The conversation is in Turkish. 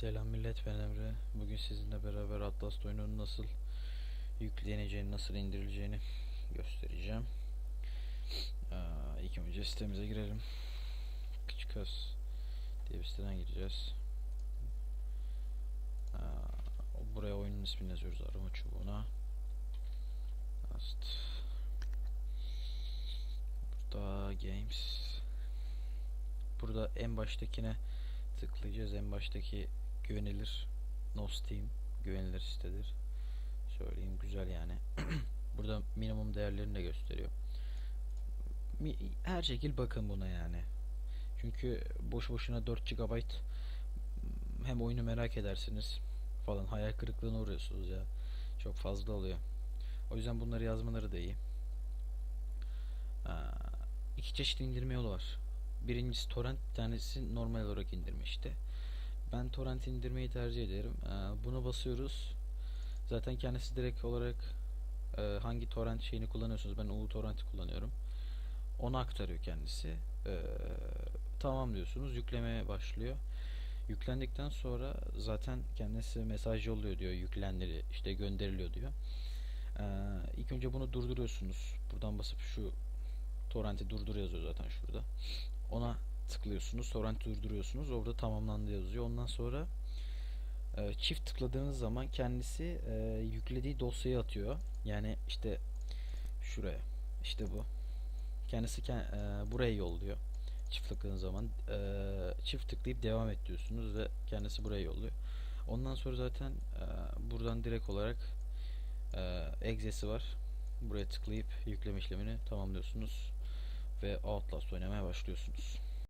Selam millet ben Emre. Bugün sizinle beraber Atlas oyunun nasıl yükleneceğini, nasıl indirileceğini göstereceğim. Aa, ilk önce sitemize girelim. Küçüköz diye bir siteden gireceğiz. Aa, buraya oyunun ismini yazıyoruz arama çubuğuna. Ast. Burada games. Burada en baştakine tıklayacağız. En baştaki güvenilir No Steam güvenilir sitedir. Söyleyeyim güzel yani. Burada minimum değerlerini de gösteriyor. Her şekil bakın buna yani. Çünkü boş boşuna 4 GB hem oyunu merak edersiniz falan hayal kırıklığına uğruyorsunuz ya. Çok fazla oluyor. O yüzden bunları yazmaları da iyi. Aa, iki çeşit indirme yolu var. Birincisi torrent, bir tanesi normal olarak indirme işte. Ben torrent indirmeyi tercih ederim. Ee, buna basıyoruz. Zaten kendisi direkt olarak e, hangi torrent şeyini kullanıyorsunuz. Ben uTorrent'i kullanıyorum. Ona aktarıyor kendisi. Ee, tamam diyorsunuz. Yüklemeye başlıyor. Yüklendikten sonra zaten kendisi mesaj yolluyor diyor. Yüklendi, işte gönderiliyor diyor. Ee, ilk önce bunu durduruyorsunuz. Buradan basıp şu torrenti durdur yazıyor zaten şurada. Ona tıklıyorsunuz. Torrent durduruyorsunuz. Orada tamamlandı yazıyor. Ondan sonra e, çift tıkladığınız zaman kendisi e, yüklediği dosyayı atıyor. Yani işte şuraya. İşte bu. Kendisi ke- e, buraya yolluyor. Çift tıkladığınız zaman e, çift tıklayıp devam et diyorsunuz ve kendisi buraya yolluyor. Ondan sonra zaten e, buradan direkt olarak e, exe'si var. Buraya tıklayıp yükleme işlemini tamamlıyorsunuz ve Outlast oynamaya başlıyorsunuz.